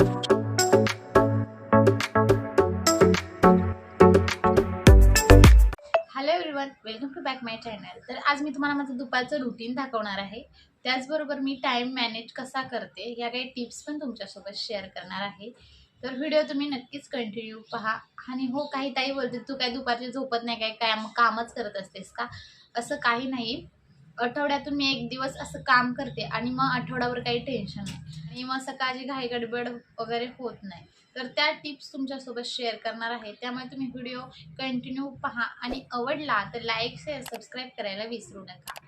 Hello everyone welcome to back my channel तर आज मी तुम्हाला माझं दुपारचं रुटीन दाखवणार आहे. त्याचबरोबर मी टाईम मॅनेज कसा करते या काही टिप्स पण तुमच्यासोबत शेअर करणार आहे. तर व्हिडिओ तुम्ही नक्कीच कंटिन्यू पहा. आणि हो काही ताई बोलते तू काय दुपारची झोपत नाही काय काय मग कामच करत असतेस का? असं काही नाही. आठवड्यातून मी एक दिवस असं काम करते आणि मग आठवड्यावर काही टेन्शन नाही. आणि मग सकाळची घाई गडबड वगैरे होत नाही. तर त्या टिप्स तुमच्यासोबत शेअर करणार आहे. त्यामुळे तुम्ही व्हिडिओ कंटिन्यू पहा आणि आवडला तर लाईक शेअर सबस्क्राईब करायला विसरू नका.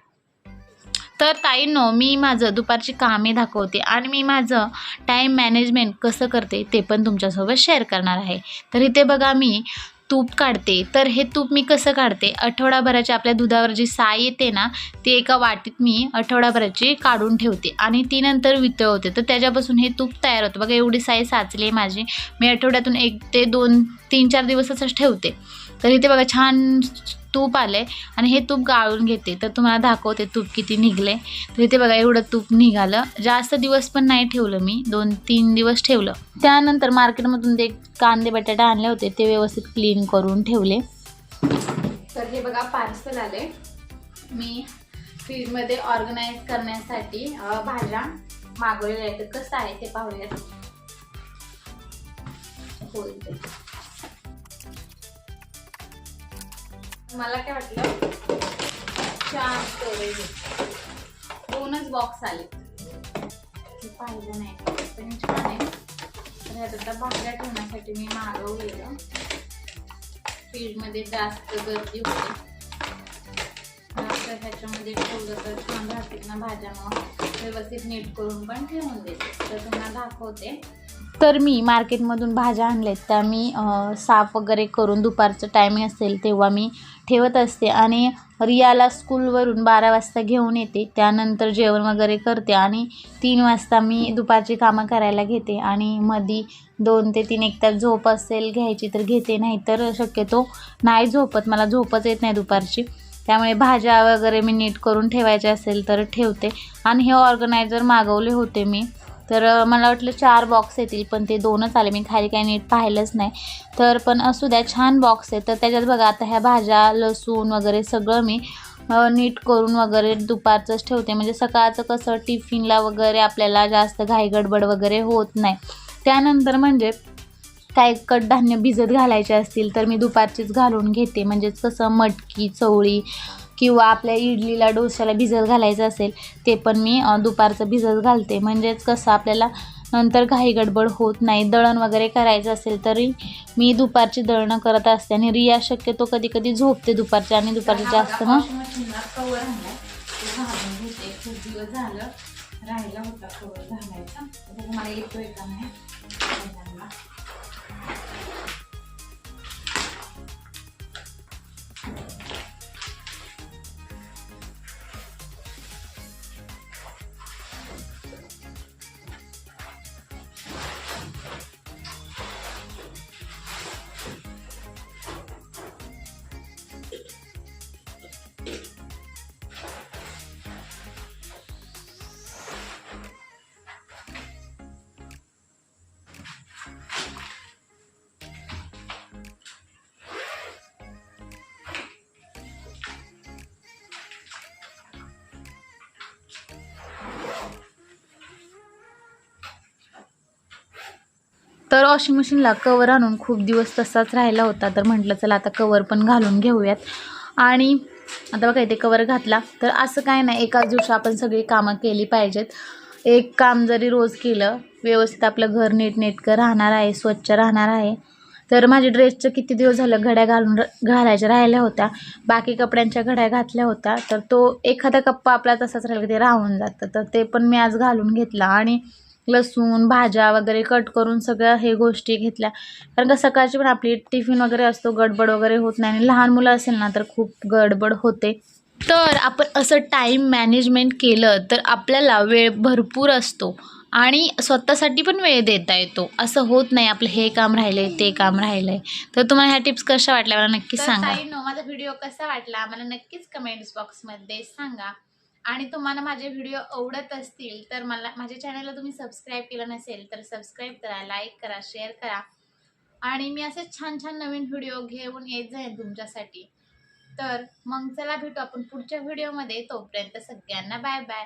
तर ताईंनो मी माझं दुपारची कामे दाखवते आणि मी माझं टाईम मॅनेजमेंट कसं करते ते पण तुमच्यासोबत शेअर करणार आहे. तर इथे बघा मी तूप काढते. तर हे तूप मी कसं काढते? आठवडाभराची आपल्या दुधावर जी साय येते ना ती एका वाटीत मी आठवडाभराची काढून ठेवते आणि ती नंतर वितळवते. तर त्याच्यापासून हे तूप तयार होतं. बघा एवढी साय साचली आहे माझी. मी आठवड्यातून एक ते दोन तीन चार दिवसच ठेवते. तर इथे बघा छान तूप आले आणि हे तूप गाळून घेते. तर तुम्हाला दाखवते तूप किती निघले तर इथे बघा एवढं तूप निघालं. जास्त दिवस पण नाही ठेवलं मी. दोन तीन दिवस ठेवलं. त्यानंतर मार्केटमधून ते कांदे बटाटा आणले होते ते व्यवस्थित क्लीन करून ठेवले. तर हे बघा पार्सल आले मी फ्रीजमध्ये ऑर्गनाईज करण्यासाठी भाज्या मागवलेल्या आहेत. तर कसं आहे ते पाहूयात. मला काय वाटलं? चार स्टोरेज दोनच बॉक्स आले. हे पाहिलं नाही. पण छान आहे. तर ह्यात आता भाज्या ठेवण्यासाठी मी मागवलेलं. फील्डमध्ये जास्त गर्दी होते. जास्त ह्याच्यामध्ये ठेवलं तर छान राहतील ना भाज्या मग. व्यवस्थित नीट करून पण ठेवून देते. तर तुम्हाला दाखवते. तर मी मार्केटमधून भाज्या आणल्यात त्या मी साफ वगैरे करून दुपारचं टायमिंग असेल तेव्हा मी ठेवत असते. आणि रियाला स्कूलवरून बारा वाजता घेऊन येते त्यानंतर जेवण वगैरे करते आणि तीन वाजता मी दुपारची कामं करायला घेते. आणि मधी दोन ते तीन एक तास झोप असेल घ्यायची तर घेते नाही तर शक्यतो नाही झोपत. मला झोपच येत नाही दुपारची. त्यामुळे भाज्या वगैरे मी नीट करून ठेवायचे असेल तर ठेवते. आणि हे ऑर्गनायझर मागवले होते मी. तर मला वाटलं चार बॉक्स येतील पण ते दोनच आले. मी खाली काही नीट पाहिलंच नाही. तर पण असू द्या छान बॉक्स आहे. तर त्याच्यात बघा आता ह्या भाज्या लसूण वगैरे सगळं मी नीट करून वगैरे दुपारचंच ठेवते. म्हणजे सकाळचं कसं टिफिनला वगैरे आपल्याला जास्त घाई गडबड वगैरे होत नाही. त्यानंतर म्हणजे काय कडधान्य भिजत घालायचे असतील तर मी दुपारचीच घालून घेते. म्हणजेच कसं मटकी चवळी किंवा आपल्या इडलीला डोश्याला भिजत घालायचं असेल ते पण मी दुपारचं भिजत घालते. म्हणजेच कसं आपल्याला नंतर घाई गडबड होत नाही दळण वगैरे करायचं असेल तरी मी दुपारची दळणं करत असते आणि रिया शक्यतो कधी कधी झोपते दुपारची आणि दुपारची जास्त मग राहिला होता कवर घालायचा मला येतोय का नाही तर वॉशिंग मशीनला कवर आणून खूप दिवस तसाच राहिला होता. तर म्हटलं चला आता कवर पण घालून घेऊयात. आणि आता बघा इथे कवर घातला. तर असं काय नाही एकाच दिवशी आपण सगळी कामं केली पाहिजेत. एक काम जरी रोज केलं व्यवस्थित आपलं घर नीटनेटकं राहणार आहे स्वच्छ राहणार आहे. तर माझे ड्रेसचं किती दिवस झालं घड्या घालून घालायच्या राहिल्या होत्या. बाकी कपड्यांच्या घड्या घातल्या होत्या. तर तो एखादा कप्पा आपला तसाच राहिला की ते राहून जातं. तर ते पण मी आज घालून घेतला. आणि लसूण भाज्या वगैरे कट करून सगळ्या हे गोष्टी घेतल्या. कारण का सकाळची पण आपली टिफिन वगैरे असतो गडबड वगैरे होत नाही. आणि लहान मुलं असेल ना तर खूप गडबड होते. तर आपण असं टाईम मॅनेजमेंट केलं तर आपल्याला वेळ भरपूर असतो. आणि स्वतःसाठी पण वेळ देता येतो. असं होत नाही आपलं हे काम राहिलंय ते काम राहिलंय. तर तुम्हाला ह्या टिप्स कशा वाटल्या मला नक्कीच सांगा. माझा व्हिडिओ कसा वाटला मला नक्कीच कमेंट्स बॉक्समध्ये सांगा. आणि तुम्हाला माझे व्हिडिओ आवडत असतील तर मला माझ्या चॅनलला तुम्ही सबस्क्राईब केलं नसेल तर सबस्क्राईब करा लाईक करा शेअर करा. आणि मी असे छान छान नवीन व्हिडिओ घेऊन येत जाईन तुमच्यासाठी. तर मग चला भेटू आपण पुढच्या व्हिडिओमध्ये. तोपर्यंत सगळ्यांना बाय बाय